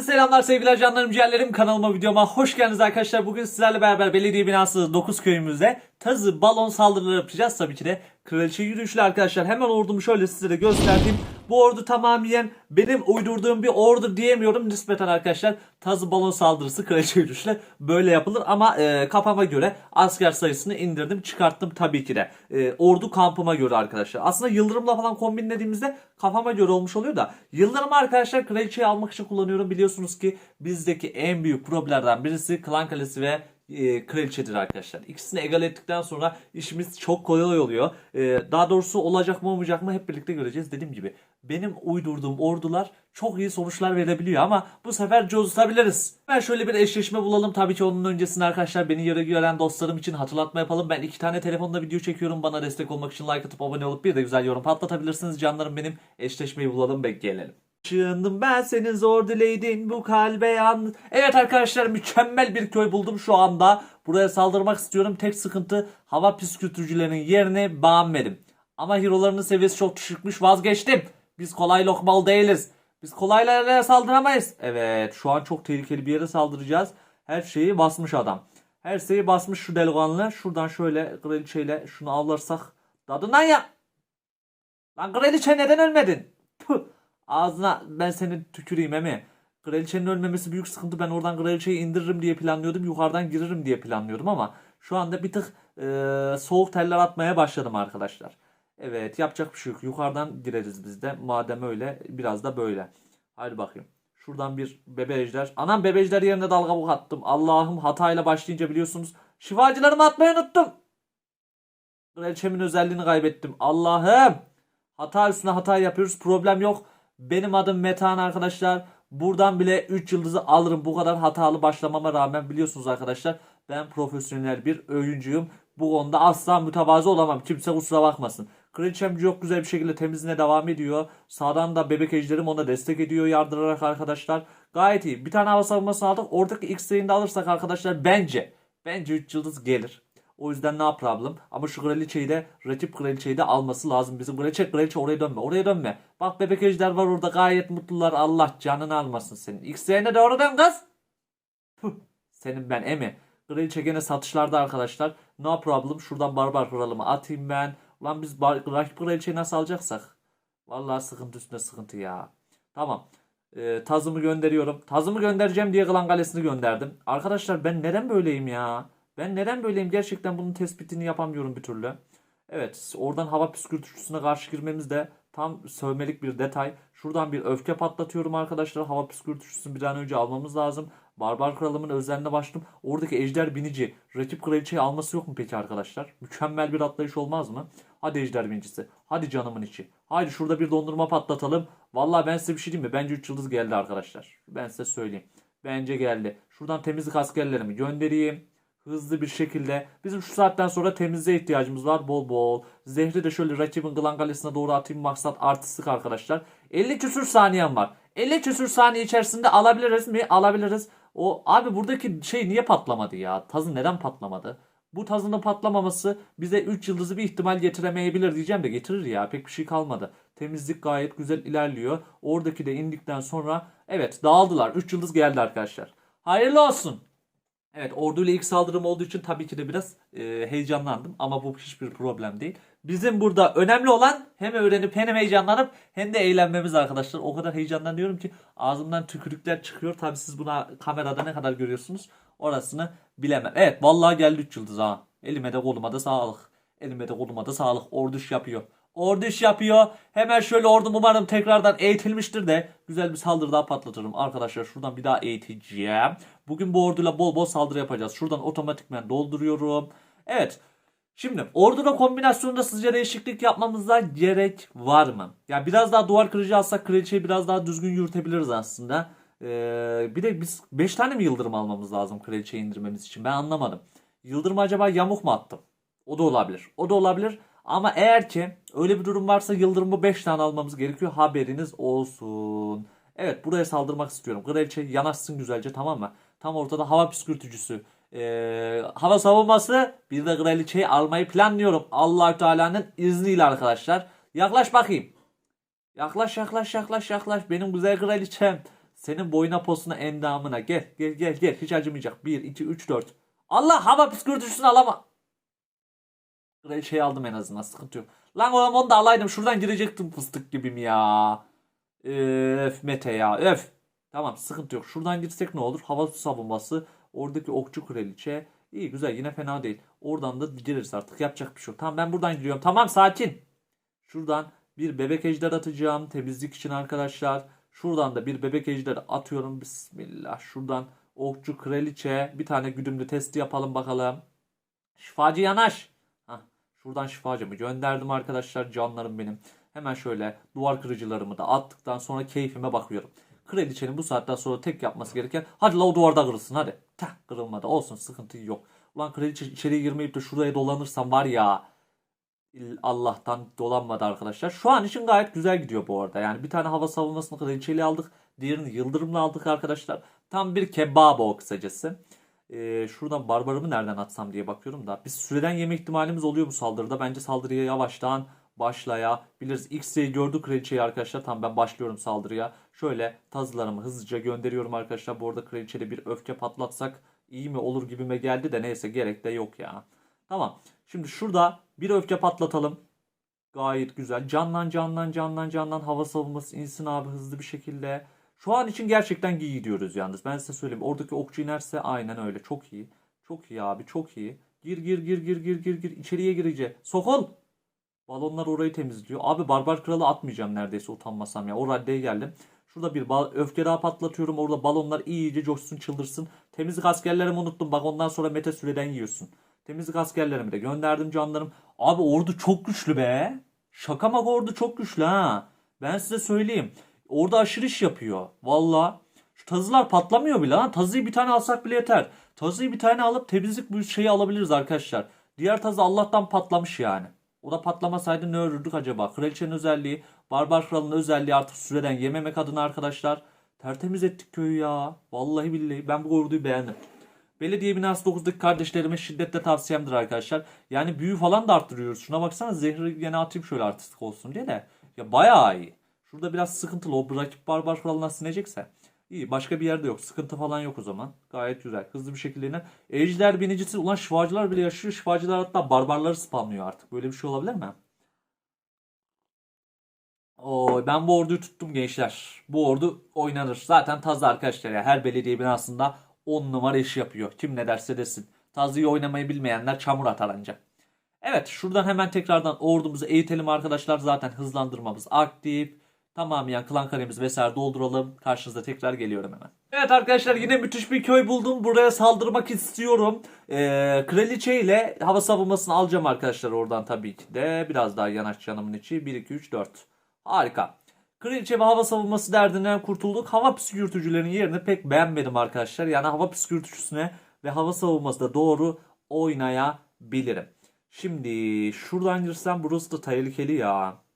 Herkese selamlar sevgili canlarım ciğerlerim kanalıma videoma hoş geldiniz arkadaşlar. Bugün sizlerle beraber belediye binası 9 köyümüzde tazı balon saldırıları yapacağız tabii ki de. Kraliçe yürüyüşlü arkadaşlar hemen ordumu şöyle size de göstereyim. Bu ordu tamamen benim uydurduğum bir ordu diyemiyorum nispeten arkadaşlar. Tazı balon saldırısı kraliçe yürüyüşle böyle yapılır ama e, kafama göre asker sayısını indirdim çıkarttım tabii ki de. E, ordu kampıma göre arkadaşlar. Aslında yıldırımla falan kombinlediğimizde kafama göre olmuş oluyor da. Yıldırımı arkadaşlar kraliçeyi almak için kullanıyorum. Biliyorsunuz ki bizdeki en büyük problemlerden birisi klan kalesi ve e, kraliçedir arkadaşlar. İkisini egal ettikten sonra işimiz çok kolay oluyor. E, daha doğrusu olacak mı olmayacak mı hep birlikte göreceğiz. Dediğim gibi benim uydurduğum ordular çok iyi sonuçlar verebiliyor ama bu sefer cozutabiliriz. Ben şöyle bir eşleşme bulalım. Tabii ki onun öncesinde arkadaşlar beni yarı gören dostlarım için hatırlatma yapalım. Ben iki tane telefonda video çekiyorum. Bana destek olmak için like atıp abone olup bir de güzel yorum patlatabilirsiniz. Canlarım benim eşleşmeyi bulalım bekleyelim. Çığındım ben senin zor dileydin bu kalbe yan. Evet arkadaşlar mükemmel bir köy buldum şu anda. Buraya saldırmak istiyorum. Tek sıkıntı hava püskürtücülerinin yerini beğenmedim. Ama hero'larının seviyesi çok düşükmüş vazgeçtim. Biz kolay lokmal değiliz. Biz kolaylarla saldıramayız. Evet şu an çok tehlikeli bir yere saldıracağız. Her şeyi basmış adam. Her şeyi basmış şu delikanlı. Şuradan şöyle kraliçeyle şunu avlarsak. Dadından ya. Lan kraliçe neden ölmedin? Puh. Ağzına ben seni tüküreyim emi. Kraliçenin ölmemesi büyük sıkıntı. Ben oradan kraliçeyi indiririm diye planlıyordum. Yukarıdan girerim diye planlıyordum ama şu anda bir tık e, soğuk teller atmaya başladım arkadaşlar. Evet yapacak bir şey yok. Yukarıdan gireriz biz de. Madem öyle biraz da böyle. Hadi bakayım. Şuradan bir bebe ejder. Anam bebe ejder yerine dalga buk attım. Allah'ım hatayla başlayınca biliyorsunuz. Şifacılarımı atmayı unuttum. Kraliçemin özelliğini kaybettim. Allah'ım. Hata üstüne hata yapıyoruz. Problem yok. Benim adım Metehan arkadaşlar. Buradan bile 3 yıldızı alırım. Bu kadar hatalı başlamama rağmen biliyorsunuz arkadaşlar. Ben profesyonel bir oyuncuyum. Bu konuda asla mütevazı olamam. Kimse kusura bakmasın. Kraliçem çok güzel bir şekilde temizliğine devam ediyor. Sağdan da bebek ejderim ona destek ediyor yardırarak arkadaşlar. Gayet iyi. Bir tane hava savunmasını aldık. Oradaki X-Ray'ini alırsak arkadaşlar bence bence 3 yıldız gelir. O yüzden ne problem? Ama şu kraliçeyi de rakip kraliçeyi de alması lazım. Bizim kraliçe kraliçe oraya dönme. Oraya dönme. Bak bebek ejder var orada gayet mutlular. Allah canını almasın senin. X-Ray'ine doğru dön kız. Puh, senin ben emi. Kraliçe gene satışlarda arkadaşlar. No problem. Şuradan barbar kralımı atayım ben. Ulan biz rakip kraliçeyi nasıl alacaksak? Vallahi sıkıntı üstüne sıkıntı ya. Tamam. Ee, tazımı gönderiyorum. Tazımı göndereceğim diye Klan Kalesi'ni gönderdim. Arkadaşlar ben neden böyleyim ya? Ben neden böyleyim? Gerçekten bunun tespitini yapamıyorum bir türlü. Evet oradan hava püskürtücüsüne karşı girmemiz de tam sövmelik bir detay. Şuradan bir öfke patlatıyorum arkadaşlar. Hava püskürtücüsünü bir an önce almamız lazım. Barbar kralımın özeline başladım. Oradaki ejder binici rakip kraliçeyi alması yok mu peki arkadaşlar? Mükemmel bir atlayış olmaz mı? Hadi ejder binicisi. Hadi canımın içi. Haydi şurada bir dondurma patlatalım. Vallahi ben size bir şey diyeyim mi? Bence 3 yıldız geldi arkadaşlar. Ben size söyleyeyim. Bence geldi. Şuradan temizlik askerlerimi göndereyim hızlı bir şekilde. Bizim şu saatten sonra temizliğe ihtiyacımız var bol bol. Zehri de şöyle rakibin Glan Galesi'ne doğru atayım maksat artistik arkadaşlar. 50 küsür saniyem var. 50 küsür saniye içerisinde alabiliriz mi? Alabiliriz. O abi buradaki şey niye patlamadı ya? Tazı neden patlamadı? Bu tazının patlamaması bize 3 yıldızı bir ihtimal getiremeyebilir diyeceğim de getirir ya. Pek bir şey kalmadı. Temizlik gayet güzel ilerliyor. Oradaki de indikten sonra evet dağıldılar. 3 yıldız geldi arkadaşlar. Hayırlı olsun. Evet orduyla ilk saldırım olduğu için tabii ki de biraz e, heyecanlandım ama bu hiçbir problem değil. Bizim burada önemli olan hem öğrenip hem heyecanlanıp hem de eğlenmemiz arkadaşlar. O kadar heyecanlanıyorum ki ağzımdan tükürükler çıkıyor. Tabii siz buna kamerada ne kadar görüyorsunuz orasını bilemem. Evet vallahi geldi 3 yıldız ha. Elime de koluma da sağlık. Elime de koluma da sağlık. Ordu iş yapıyor. Ordu iş yapıyor. Hemen şöyle ordum umarım tekrardan eğitilmiştir de güzel bir saldırı daha patlatırım. Arkadaşlar şuradan bir daha eğiteceğim. Bugün bu orduyla bol bol saldırı yapacağız. Şuradan otomatikmen dolduruyorum. Evet. Şimdi orduda kombinasyonda sizce değişiklik yapmamıza gerek var mı? Ya biraz daha duvar kırıcı alsak kraliçeyi biraz daha düzgün yürütebiliriz aslında. Ee, bir de biz 5 tane mi yıldırım almamız lazım kraliçeyi indirmemiz için? Ben anlamadım. Yıldırım acaba yamuk mu attım? O da olabilir. O da olabilir. Ama eğer ki öyle bir durum varsa Yıldırım'ı 5 tane almamız gerekiyor. Haberiniz olsun. Evet buraya saldırmak istiyorum. Kraliçe yanaşsın güzelce tamam mı? Tam ortada hava püskürtücüsü. Ee, hava savunması bir de kraliçeyi almayı planlıyorum. allah Teala'nın izniyle arkadaşlar. Yaklaş bakayım. Yaklaş yaklaş yaklaş yaklaş. Benim güzel kraliçem. Senin boyuna posuna endamına gel gel gel gel hiç acımayacak. 1 2 3 4. Allah hava püskürtücüsünü alama. Şey aldım en azından sıkıntı yok. Lan oğlum onu da alaydım şuradan girecektim fıstık gibim ya. Öf Mete ya öf. Tamam sıkıntı yok. Şuradan girsek ne olur? Hava savunması. Oradaki okçu kraliçe. İyi güzel yine fena değil. Oradan da gireriz artık. Yapacak bir şey yok. Tamam ben buradan giriyorum. Tamam sakin. Şuradan bir bebek ejder atacağım. Temizlik için arkadaşlar. Şuradan da bir bebek ejder atıyorum. Bismillah. Şuradan okçu kraliçe. Bir tane güdümlü testi yapalım bakalım. Şifacı yanaş. Şuradan şifacımı gönderdim arkadaşlar. Canlarım benim. Hemen şöyle duvar kırıcılarımı da attıktan sonra keyfime bakıyorum. Kraliçenin bu saatten sonra tek yapması gereken hadi la o duvarda kırılsın hadi. Teh kırılmadı olsun sıkıntı yok. Ulan kraliçe içeriye girmeyip de şuraya dolanırsam var ya Allah'tan dolanmadı arkadaşlar. Şu an için gayet güzel gidiyor bu arada. Yani bir tane hava savunmasını kraliçeyle aldık. Diğerini yıldırımla aldık arkadaşlar. Tam bir kebaba o kısacası. Ee, şuradan barbarımı nereden atsam diye bakıyorum da. Biz süreden yeme ihtimalimiz oluyor bu saldırıda. Bence saldırıya yavaştan başlayabiliriz. X-Ray gördü kraliçeyi arkadaşlar. Tamam ben başlıyorum saldırıya. Şöyle tazılarımı hızlıca gönderiyorum arkadaşlar. Bu arada kraliçede bir öfke patlatsak iyi mi olur gibime geldi de neyse gerek de yok ya. Tamam. Şimdi şurada bir öfke patlatalım. Gayet güzel. Canlan canlan canlan canlan hava savunması insin abi hızlı bir şekilde. Şu an için gerçekten iyi gidiyoruz yalnız. Ben size söyleyeyim. Oradaki okçu inerse aynen öyle. Çok iyi. Çok iyi abi çok iyi. Gir gir gir gir gir gir gir. İçeriye girecek. Sokul. Balonlar orayı temizliyor. Abi barbar kralı atmayacağım neredeyse utanmasam ya. O raddeye geldim. Şurada bir öfke daha patlatıyorum. Orada balonlar iyice coşsun çıldırsın. Temizlik askerlerimi unuttum. Bak ondan sonra mete süreden yiyorsun. Temizlik askerlerimi de gönderdim canlarım. Abi ordu çok güçlü be. Şaka maka ordu çok güçlü ha. Ben size söyleyeyim. Orada aşırı iş yapıyor. Valla. Şu tazılar patlamıyor bile ha. Tazıyı bir tane alsak bile yeter. Tazıyı bir tane alıp temizlik bu şeyi alabiliriz arkadaşlar. Diğer tazı Allah'tan patlamış yani. O da patlamasaydı ne örürdük acaba? Kraliçenin özelliği, Barbar Kral'ın özelliği artık süreden yememek adına arkadaşlar. Tertemiz ettik köyü ya. Vallahi billahi ben bu orduyu beğendim. Belediye binası 9'daki kardeşlerime şiddetle tavsiyemdir arkadaşlar. Yani büyü falan da arttırıyoruz. Şuna baksana zehri gene atayım şöyle artistik olsun diye de. Ya bayağı iyi. Şurada biraz sıkıntılı. O rakip barbar kralına sinecekse. İyi başka bir yerde yok. Sıkıntı falan yok o zaman. Gayet güzel. Hızlı bir şekilde. Ejder binicisi. Ulan şifacılar bile yaşıyor. Şifacılar hatta barbarları spamlıyor artık. Böyle bir şey olabilir mi? Oo, ben bu orduyu tuttum gençler. Bu ordu oynanır. Zaten Tazı arkadaşlar ya her belediye binasında 10 numara iş yapıyor. Kim ne derse desin. Tazı'yı oynamayı bilmeyenler çamur atar ancak. Evet şuradan hemen tekrardan ordumuzu eğitelim arkadaşlar. Zaten hızlandırmamız aktif. Tamamen klan karemiz vesaire dolduralım. Karşınıza tekrar geliyorum hemen. Evet arkadaşlar yine müthiş bir köy buldum. Buraya saldırmak istiyorum. Ee, kraliçe ile hava savunmasını alacağım arkadaşlar oradan tabii ki de. Biraz daha yanaş canımın içi. 1, 2, 3, 4. Harika. Kraliçe ve hava savunması derdinden kurtulduk. Hava püskürtücülerinin yerini pek beğenmedim arkadaşlar. Yani hava püskürtücüsüne ve hava savunmasına doğru oynayabilirim. Şimdi şuradan girsem burası da tehlikeli ya.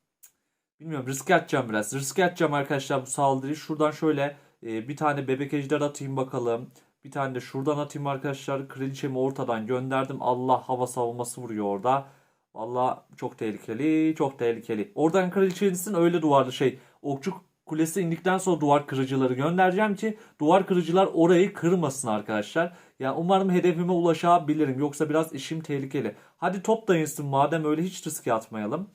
Bilmiyorum riske atacağım biraz. Riske atacağım arkadaşlar bu saldırıyı. Şuradan şöyle e, bir tane bebek ejder atayım bakalım. Bir tane de şuradan atayım arkadaşlar. Kraliçemi ortadan gönderdim. Allah hava savunması vuruyor orada. Valla çok tehlikeli, çok tehlikeli. Oradan kraliçenizin öyle duvarlı şey. Okçu kulesi indikten sonra duvar kırıcıları göndereceğim ki duvar kırıcılar orayı kırmasın arkadaşlar. Yani umarım hedefime ulaşabilirim. Yoksa biraz işim tehlikeli. Hadi top da insin madem öyle hiç riske atmayalım.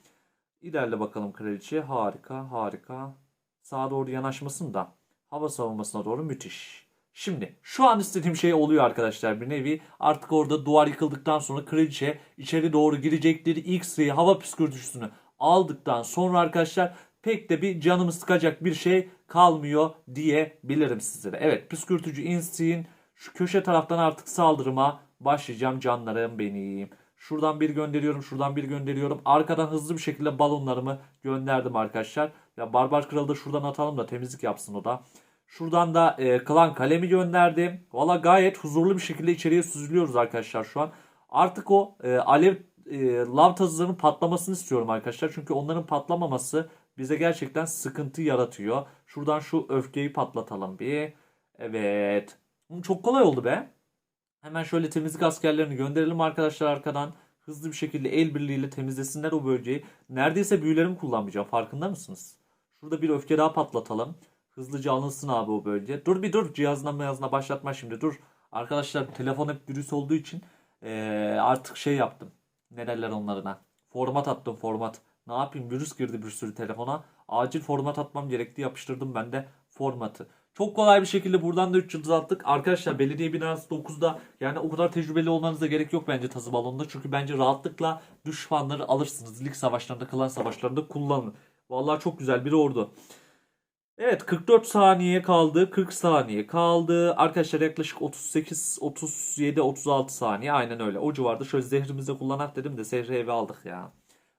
İlerle bakalım kraliçe. Harika, harika. Sağa doğru yanaşmasın da hava savunmasına doğru müthiş. Şimdi şu an istediğim şey oluyor arkadaşlar bir nevi. Artık orada duvar yıkıldıktan sonra kraliçe içeri doğru girecekleri X-ray hava püskürtücüsünü aldıktan sonra arkadaşlar pek de bir canımı sıkacak bir şey kalmıyor diyebilirim sizlere. Evet püskürtücü insin. Şu köşe taraftan artık saldırıma başlayacağım canlarım benim. Şuradan bir gönderiyorum, şuradan bir gönderiyorum. Arkadan hızlı bir şekilde balonlarımı gönderdim arkadaşlar. Ya Barbar Kralı da şuradan atalım da temizlik yapsın o da. Şuradan da e, klan kalemi gönderdim. Valla gayet huzurlu bir şekilde içeriye süzülüyoruz arkadaşlar şu an. Artık o e, alev e, lav tazılarının patlamasını istiyorum arkadaşlar. Çünkü onların patlamaması bize gerçekten sıkıntı yaratıyor. Şuradan şu öfkeyi patlatalım bir. Evet. Çok kolay oldu be. Hemen şöyle temizlik askerlerini gönderelim arkadaşlar arkadan. Hızlı bir şekilde el birliğiyle temizlesinler o bölgeyi. Neredeyse büyülerimi kullanmayacağım farkında mısınız? Şurada bir öfke daha patlatalım. Hızlıca alınsın abi o bölge. Dur bir dur cihazına mıyazına başlatma şimdi dur. Arkadaşlar telefon hep virüs olduğu için eee, artık şey yaptım. Ne derler onlarına. Format attım format. Ne yapayım virüs girdi bir sürü telefona. Acil format atmam gerekti yapıştırdım ben de formatı. Çok kolay bir şekilde buradan da 3 yıldız attık. Arkadaşlar belediye binası 9'da yani o kadar tecrübeli olmanıza gerek yok bence tazı balonda. Çünkü bence rahatlıkla düşmanları alırsınız. Lig savaşlarında, klan savaşlarında kullanın. Vallahi çok güzel bir ordu. Evet 44 saniye kaldı. 40 saniye kaldı. Arkadaşlar yaklaşık 38, 37, 36 saniye. Aynen öyle. O civarda şöyle zehrimizi kullanak dedim de zehri eve aldık ya.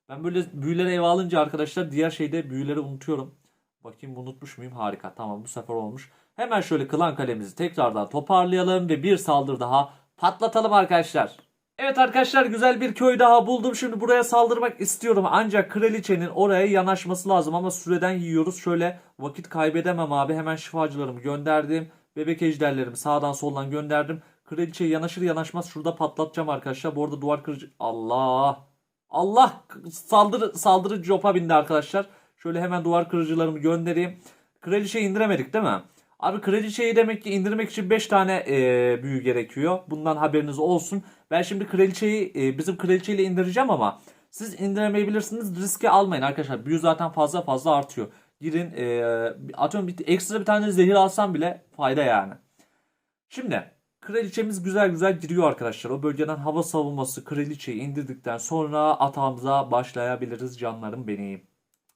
Ben böyle büyüleri eve alınca arkadaşlar diğer şeyde büyüleri unutuyorum. Bakayım unutmuş muyum? Harika. Tamam bu sefer olmuş. Hemen şöyle klan kalemizi tekrardan toparlayalım ve bir saldırı daha patlatalım arkadaşlar. Evet arkadaşlar güzel bir köy daha buldum. Şimdi buraya saldırmak istiyorum. Ancak kraliçenin oraya yanaşması lazım ama süreden yiyoruz. Şöyle vakit kaybedemem abi. Hemen şifacılarımı gönderdim. Bebek ejderlerimi sağdan soldan gönderdim. Kraliçeye yanaşır yanaşmaz şurada patlatacağım arkadaşlar. Bu arada duvar kırıcı... Allah! Allah! Saldırı, saldırı copa bindi arkadaşlar. Şöyle hemen duvar kırıcılarımı göndereyim. Kraliçeyi indiremedik değil mi? Abi kraliçeyi demek ki indirmek için 5 tane e, büyü gerekiyor. Bundan haberiniz olsun. Ben şimdi kraliçeyi e, bizim kraliçeyle indireceğim ama siz indiremeyebilirsiniz. Riske almayın arkadaşlar. Büyü zaten fazla fazla artıyor. Girin e, atıyorum bir, ekstra bir tane zehir alsam bile fayda yani. Şimdi kraliçemiz güzel güzel giriyor arkadaşlar. O bölgeden hava savunması kraliçeyi indirdikten sonra atağımıza başlayabiliriz canlarım benim.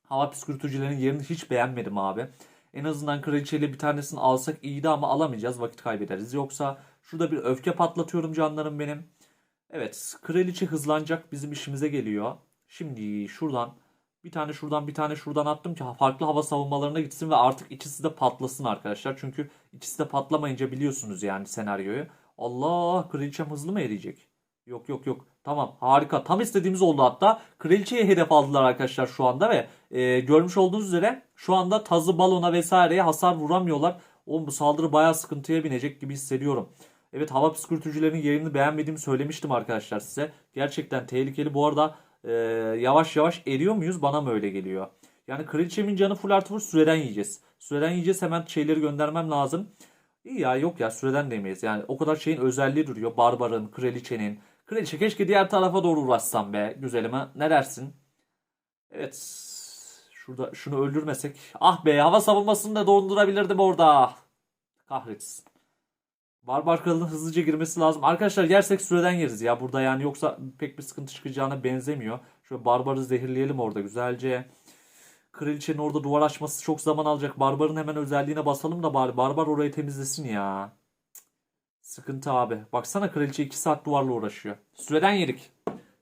Hava püskürtücülerin yerini hiç beğenmedim abi. En azından kraliçeyle bir tanesini alsak iyiydi ama alamayacağız. Vakit kaybederiz. Yoksa şurada bir öfke patlatıyorum canlarım benim. Evet kraliçe hızlanacak bizim işimize geliyor. Şimdi şuradan bir tane şuradan bir tane şuradan attım ki farklı hava savunmalarına gitsin ve artık ikisi de patlasın arkadaşlar. Çünkü ikisi de patlamayınca biliyorsunuz yani senaryoyu. Allah kraliçem hızlı mı eriyecek? Yok yok yok. Tamam harika. Tam istediğimiz oldu hatta. Kraliçeye hedef aldılar arkadaşlar şu anda ve e, görmüş olduğunuz üzere şu anda tazı balona vesaireye hasar vuramıyorlar. Oğlum bu saldırı bayağı sıkıntıya binecek gibi hissediyorum. Evet hava püskürtücülerinin yerini beğenmediğimi söylemiştim arkadaşlar size. Gerçekten tehlikeli. Bu arada e, yavaş yavaş eriyor muyuz? Bana mı öyle geliyor? Yani kraliçemin canı full artı full süreden yiyeceğiz. Süreden yiyeceğiz hemen şeyleri göndermem lazım. İyi ya yok ya süreden de yemeyiz. Yani o kadar şeyin özelliği duruyor. Barbarın, kraliçenin. Kraliçe keşke diğer tarafa doğru uğraşsam be güzelime. Ne dersin? Evet. Şurada şunu öldürmesek. Ah be hava savunmasını da dondurabilirdim orada. Kahretsin. Barbar kralın hızlıca girmesi lazım. Arkadaşlar yersek süreden yeriz ya burada yani yoksa pek bir sıkıntı çıkacağına benzemiyor. Şöyle barbarı zehirleyelim orada güzelce. Kraliçenin orada duvar açması çok zaman alacak. Barbarın hemen özelliğine basalım da bari barbar orayı temizlesin ya. Sıkıntı abi. Baksana kraliçe 2 saat duvarla uğraşıyor. Süreden yedik.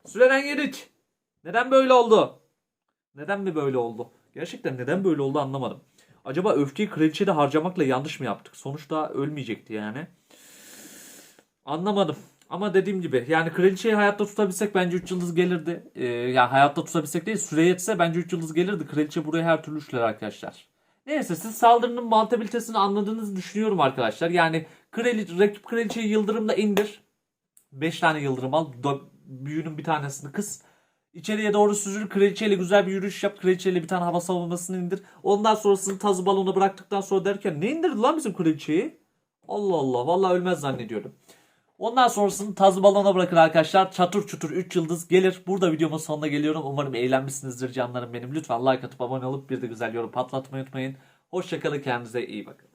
Süreden yedik. Neden böyle oldu? Neden mi böyle oldu? Gerçekten neden böyle oldu anlamadım. Acaba öfkeyi kraliçede harcamakla yanlış mı yaptık? Sonuçta ölmeyecekti yani. Anlamadım. Ama dediğim gibi yani kraliçeyi hayatta tutabilsek bence 3 yıldız gelirdi. Ee, yani hayatta tutabilsek değil süre yetse bence 3 yıldız gelirdi. Kraliçe buraya her türlü üçler arkadaşlar. Neyse siz saldırının mantabilitesini anladığınızı düşünüyorum arkadaşlar. Yani kraliçe, rakip kraliçeyi yıldırımla indir. 5 tane yıldırım al. Büyünün bir tanesini kıs. İçeriye doğru süzül. Kraliçeyle güzel bir yürüyüş yap. Kraliçeyle bir tane hava savunmasını indir. Ondan sonrasını tazı balonu bıraktıktan sonra derken ne indirdi lan bizim kraliçeyi? Allah Allah. Vallahi ölmez zannediyordum. Ondan sonrasını tazı balona bırakın arkadaşlar. Çatır çutur 3 yıldız gelir. Burada videomun sonuna geliyorum. Umarım eğlenmişsinizdir canlarım benim. Lütfen like atıp abone olup bir de güzel yorum patlatmayı unutmayın. Hoşçakalın kendinize iyi bakın.